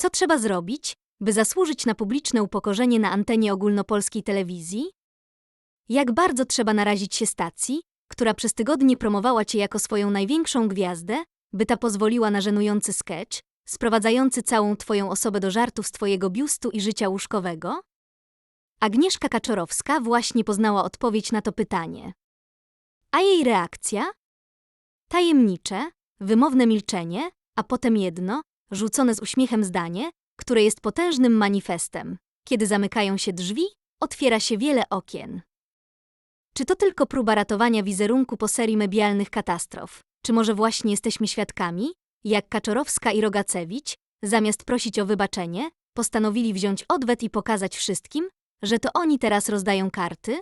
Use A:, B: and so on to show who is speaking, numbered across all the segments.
A: Co trzeba zrobić, by zasłużyć na publiczne upokorzenie na antenie ogólnopolskiej telewizji? Jak bardzo trzeba narazić się stacji, która przez tygodnie promowała cię jako swoją największą gwiazdę, by ta pozwoliła na żenujący sketch, sprowadzający całą twoją osobę do żartów z twojego biustu i życia łóżkowego? Agnieszka Kaczorowska właśnie poznała odpowiedź na to pytanie. A jej reakcja? Tajemnicze, wymowne milczenie, a potem jedno, rzucone z uśmiechem zdanie, które jest potężnym manifestem. Kiedy zamykają się drzwi, otwiera się wiele okien. Czy to tylko próba ratowania wizerunku po serii medialnych katastrof? Czy może właśnie jesteśmy świadkami, jak Kaczorowska i Rogacewicz, zamiast prosić o wybaczenie, postanowili wziąć odwet i pokazać wszystkim, że to oni teraz rozdają karty?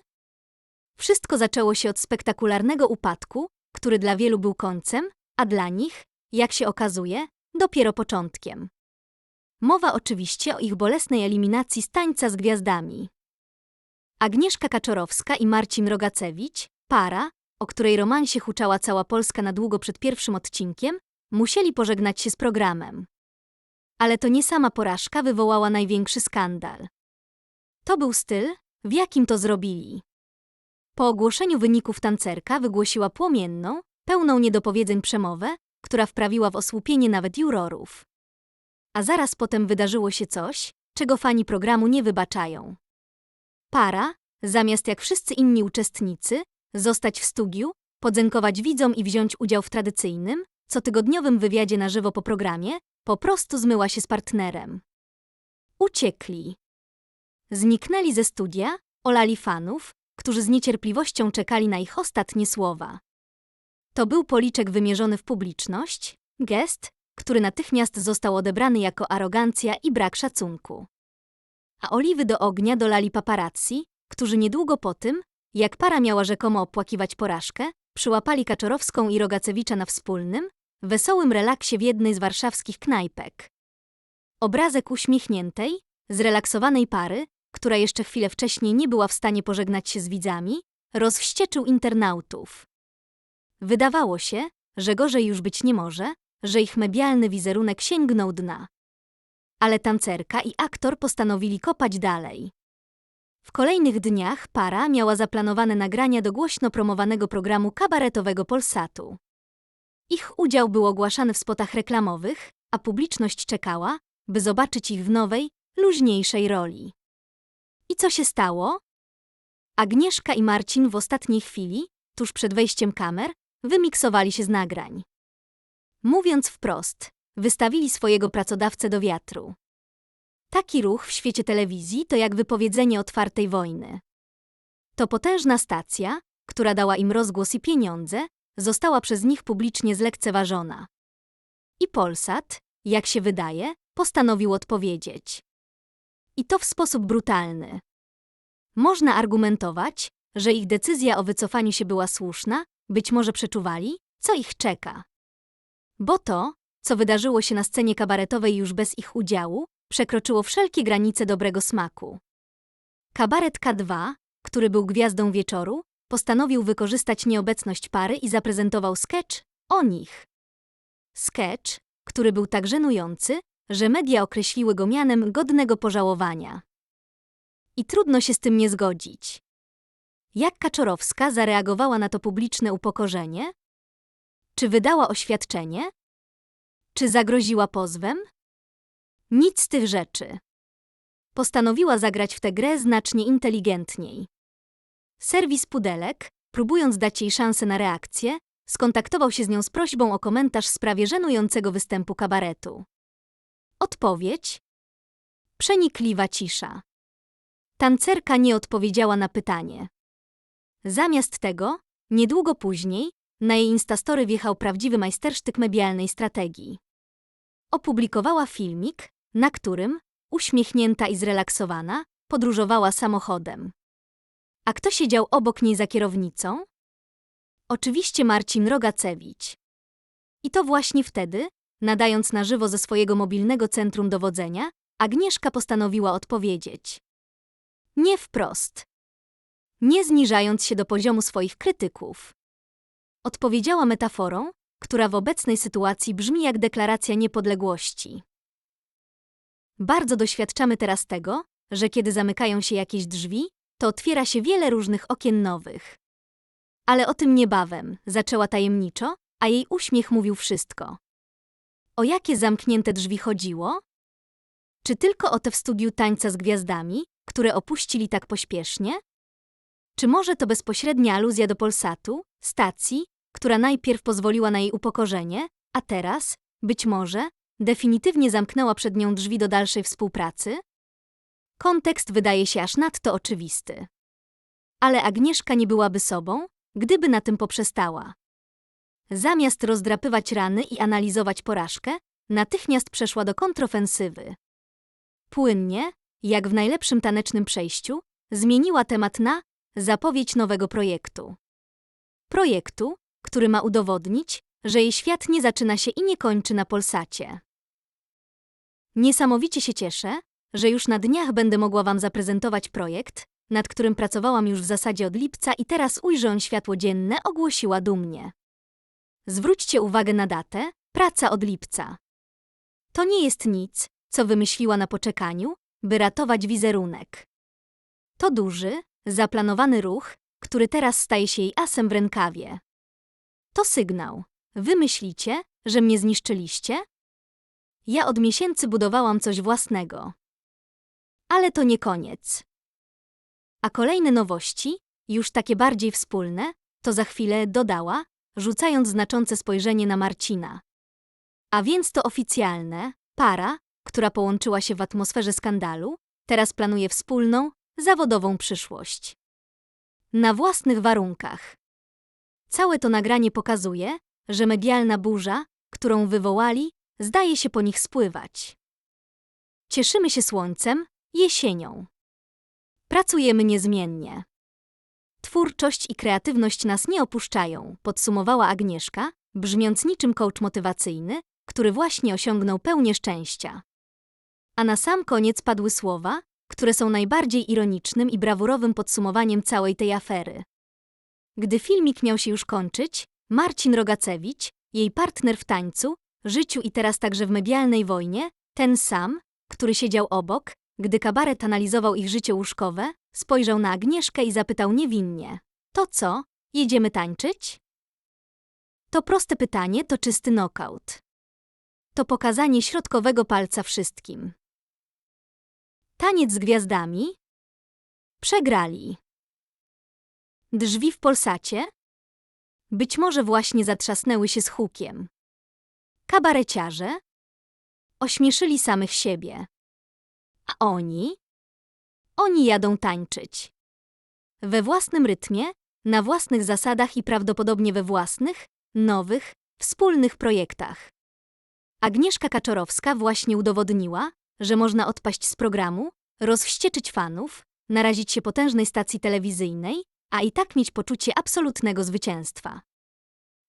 A: Wszystko zaczęło się od spektakularnego upadku, który dla wielu był końcem, a dla nich, jak się okazuje, dopiero początkiem. Mowa oczywiście o ich bolesnej eliminacji z tańca z gwiazdami. Agnieszka Kaczorowska i Marcin Rogacewicz, para, o której romansie huczała cała Polska na długo przed pierwszym odcinkiem, musieli pożegnać się z programem. Ale to nie sama porażka wywołała największy skandal. To był styl, w jakim to zrobili. Po ogłoszeniu wyników tancerka wygłosiła płomienną, pełną niedopowiedzeń przemowę, która wprawiła w osłupienie nawet jurorów. A zaraz potem wydarzyło się coś, czego fani programu nie wybaczają. Para, zamiast jak wszyscy inni uczestnicy, zostać w studiu, podziękować widzom i wziąć udział w tradycyjnym, cotygodniowym wywiadzie na żywo po programie, po prostu zmyła się z partnerem. Uciekli. Zniknęli ze studia, olali fanów, którzy z niecierpliwością czekali na ich ostatnie słowa. To był policzek wymierzony w publiczność, gest, który natychmiast został odebrany jako arogancja i brak szacunku. A oliwy do ognia dolali paparazzi, którzy niedługo po tym, jak para miała rzekomo opłakiwać porażkę, przyłapali Kaczorowską i Rogacewicza na wspólnym, wesołym relaksie w jednej z warszawskich knajpek. Obrazek uśmiechniętej, zrelaksowanej pary, która jeszcze chwilę wcześniej nie była w stanie pożegnać się z widzami, rozwścieczył internautów. Wydawało się, że gorzej już być nie może, że ich medialny wizerunek sięgnął dna. Ale tancerka i aktor postanowili kopać dalej. W kolejnych dniach para miała zaplanowane nagrania do głośno promowanego programu kabaretowego Polsatu. Ich udział był ogłaszany w spotach reklamowych, a publiczność czekała, by zobaczyć ich w nowej, luźniejszej roli. I co się stało? Agnieszka i Marcin w ostatniej chwili, tuż przed wejściem kamer, wymiksowali się z nagrań. Mówiąc wprost, wystawili swojego pracodawcę do wiatru. Taki ruch w świecie telewizji to jak wypowiedzenie otwartej wojny. To potężna stacja, która dała im rozgłos i pieniądze, została przez nich publicznie zlekceważona. I Polsat, jak się wydaje, postanowił odpowiedzieć. I to w sposób brutalny. Można argumentować, że ich decyzja o wycofaniu się była słuszna, być może przeczuwali, co ich czeka. Bo to, co wydarzyło się na scenie kabaretowej już bez ich udziału, przekroczyło wszelkie granice dobrego smaku. Kabaret K2, który był gwiazdą wieczoru, postanowił wykorzystać nieobecność pary i zaprezentował sketch o nich. Sketch, który był tak żenujący, że media określiły go mianem godnego pożałowania. I trudno się z tym nie zgodzić. Jak Kaczorowska zareagowała na to publiczne upokorzenie? Czy wydała oświadczenie? Czy zagroziła pozwem? Nic z tych rzeczy. Postanowiła zagrać w tę grę znacznie inteligentniej. Serwis Pudelek, próbując dać jej szansę na reakcję, skontaktował się z nią z prośbą o komentarz w sprawie żenującego występu kabaretu. Odpowiedź? Przenikliwa cisza. Tancerka nie odpowiedziała na pytanie. Zamiast tego, niedługo później, na jej Instastory wjechał prawdziwy majstersztyk medialnej strategii. Opublikowała filmik, na którym, uśmiechnięta i zrelaksowana, podróżowała samochodem. A kto siedział obok niej za kierownicą? Oczywiście Marcin Rogacewicz. I to właśnie wtedy, nadając na żywo ze swojego mobilnego centrum dowodzenia, Agnieszka postanowiła odpowiedzieć. Nie wprost. Nie zniżając się do poziomu swoich krytyków. Odpowiedziała metaforą, która w obecnej sytuacji brzmi jak deklaracja niepodległości. Bardzo doświadczamy teraz tego, że kiedy zamykają się jakieś drzwi, to otwiera się wiele różnych okien nowych. Ale o tym niebawem, zaczęła tajemniczo, a jej uśmiech mówił wszystko. O jakie zamknięte drzwi chodziło? Czy tylko o te w studiu tańca z gwiazdami, które opuścili tak pośpiesznie? Czy może to bezpośrednia aluzja do Polsatu, stacji, która najpierw pozwoliła na jej upokorzenie, a teraz, być może, definitywnie zamknęła przed nią drzwi do dalszej współpracy? Kontekst wydaje się aż nadto oczywisty. Ale Agnieszka nie byłaby sobą, gdyby na tym poprzestała. Zamiast rozdrapywać rany i analizować porażkę, natychmiast przeszła do kontrofensywy. Płynnie, jak w najlepszym tanecznym przejściu, zmieniła temat na zapowiedź nowego projektu. Projektu, który ma udowodnić, że jej świat nie zaczyna się i nie kończy na Polsacie. Niesamowicie się cieszę, że już na dniach będę mogła Wam zaprezentować projekt, nad którym pracowałam już w zasadzie od lipca i teraz ujrzy on światło dzienne, ogłosiła dumnie. Zwróćcie uwagę na datę, praca od lipca. To nie jest nic, co wymyśliła na poczekaniu, by ratować wizerunek. To duży, zaplanowany ruch, który teraz staje się jej asem w rękawie. To sygnał. Wy myślicie, że mnie zniszczyliście? Ja od miesięcy budowałam coś własnego. Ale to nie koniec. A kolejne nowości, już takie bardziej wspólne, to za chwilę dodała, rzucając znaczące spojrzenie na Marcina. A więc to oficjalne, para, która połączyła się w atmosferze skandalu, teraz planuje wspólną, zawodową przyszłość. Na własnych warunkach. Całe to nagranie pokazuje, że medialna burza, którą wywołali, zdaje się po nich spływać. Cieszymy się słońcem, jesienią. Pracujemy niezmiennie. Twórczość i kreatywność nas nie opuszczają, podsumowała Agnieszka, brzmiąc niczym coach motywacyjny, który właśnie osiągnął pełnię szczęścia. A na sam koniec padły słowa, które są najbardziej ironicznym i brawurowym podsumowaniem całej tej afery. Gdy filmik miał się już kończyć, Marcin Rogacewicz, jej partner w tańcu, życiu i teraz także w medialnej wojnie, ten sam, który siedział obok, gdy kabaret analizował ich życie łóżkowe, spojrzał na Agnieszkę i zapytał niewinnie: To co, jedziemy tańczyć? To proste pytanie to czysty knockout. To pokazanie środkowego palca wszystkim. Taniec z gwiazdami? Przegrali. Drzwi w Polsacie? Być może właśnie zatrzasnęły się z hukiem. Kabareciarze? Ośmieszyli samych siebie. A oni? Oni jadą tańczyć. We własnym rytmie, na własnych zasadach i prawdopodobnie we własnych, nowych, wspólnych projektach. Agnieszka Kaczorowska właśnie udowodniła, że można odpaść z programu, rozwścieczyć fanów, narazić się potężnej stacji telewizyjnej, a i tak mieć poczucie absolutnego zwycięstwa.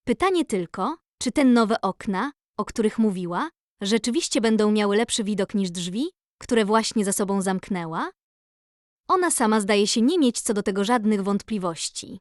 A: Pytanie tylko, czy te nowe okna, o których mówiła, rzeczywiście będą miały lepszy widok niż drzwi, które właśnie za sobą zamknęła? Ona sama zdaje się nie mieć co do tego żadnych wątpliwości.